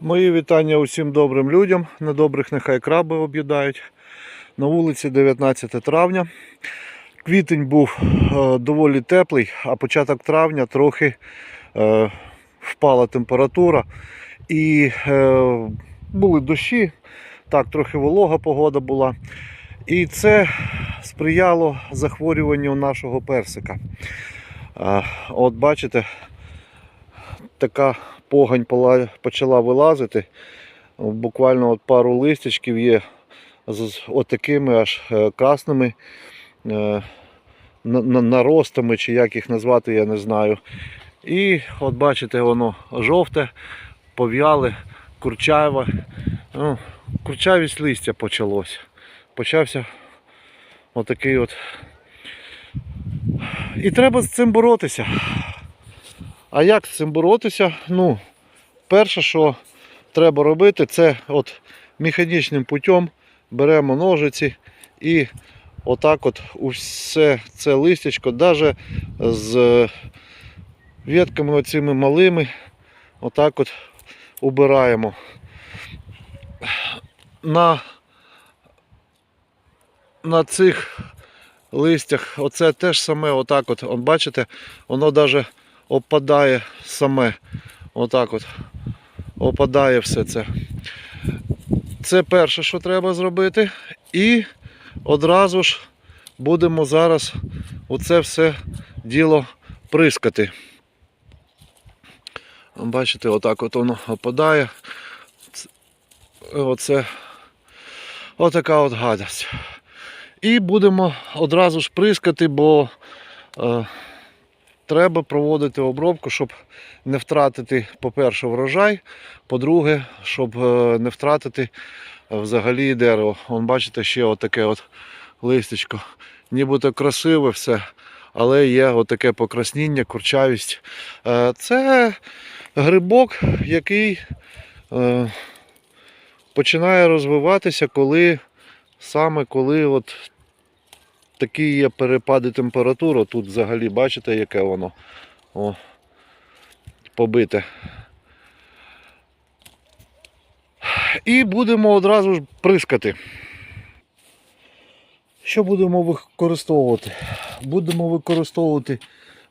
Мої вітання усім добрим людям. Недобрих нехай краби об'їдають. На вулиці 19 травня. Квітень був е, доволі теплий, а початок травня трохи е, впала температура. І е, були дощі, так, трохи волога погода була. І це сприяло захворюванню нашого персика. От бачите, така погань почала вилазити. Буквально от пару листячків є з от такими аж е, красними е, на- на- наростами, чи як їх назвати, я не знаю. І от бачите, воно жовте, пов'яле, курчаве. Ну, курчавість листя почалось. Почався отакий от. І треба з цим боротися. А як з цим боротися? Ну, перше, що треба робити, це от механічним путем беремо ножиці і отак от усе це листячко, навіть з ветками оцими малими, отак от убираємо. На, на цих листях оце теж саме отак от, от бачите, воно навіть опадає саме. Отак от. Опадає все це. Це перше, що треба зробити. І одразу ж будемо зараз оце все діло прискати. Бачите, отак от воно опадає. Оце отака от гадость. І будемо одразу ж прискати, бо е, треба проводити обробку, щоб не втратити, по-перше, врожай, по-друге, щоб е, не втратити взагалі дерево. Вон бачите, ще отаке от листечко. Нібито красиве все, але є отаке покрасніння, курчавість. Е, Це грибок, який е, починає розвиватися, коли саме коли от такі є перепади температури. Тут взагалі бачите, яке воно О, побите. І будемо одразу ж прискати. Що будемо використовувати? Будемо використовувати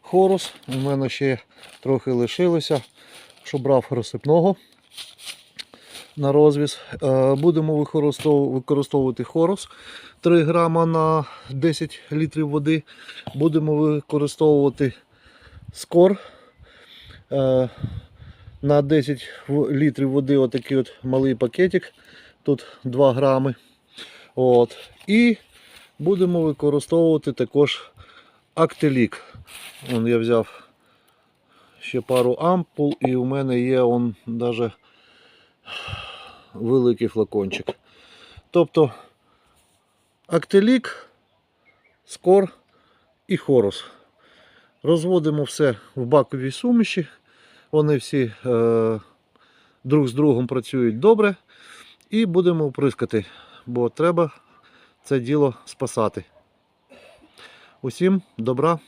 хорус. У мене ще трохи лишилося, що брав розсипного на розвіз. Е, Будемо використовувати хорус 3 грама на 10 літрів води. Будемо використовувати скор е, на 10 літрів води отакий от малий пакетик. Тут 2 грами. От. І будемо використовувати також актелік. Вон я взяв ще пару ампул і у мене є он даже великий флакончик. Тобто актелік, скор і хорус. Розводимо все в баковій суміші. Вони всі е, друг з другом працюють добре. І будемо оприскати, бо треба це діло спасати. Усім добра.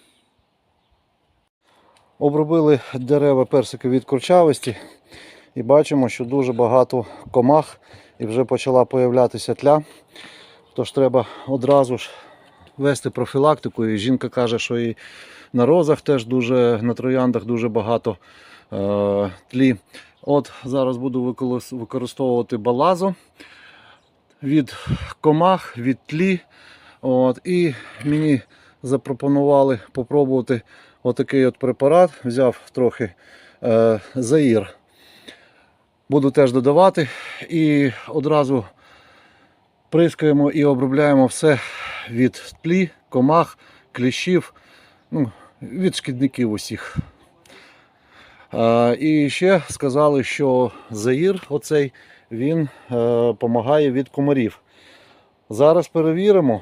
Обробили дерева персики від курчавості і бачимо, що дуже багато комах і вже почала появлятися тля. Тож треба одразу ж вести профілактику. І жінка каже, що і на розах теж дуже, на трояндах дуже багато е, тлі. От зараз буду використовувати балазу від комах, від тлі. От, і мені запропонували попробувати отакий от препарат. Взяв трохи е, заїр. Буду теж додавати і одразу прискаємо і обробляємо все від тлі, комах, кліщів, ну, від шкідників усіх. Е, і ще сказали, що заїр оцей він допомагає від комарів. Зараз перевіримо.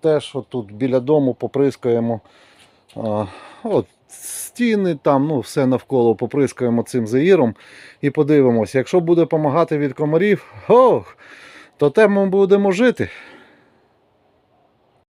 Теж тут біля дому поприскаємо от, стіни, там, ну, все навколо поприскаємо цим заїром і подивимося. Якщо буде допомагати від комарів, ох, то ми будемо жити.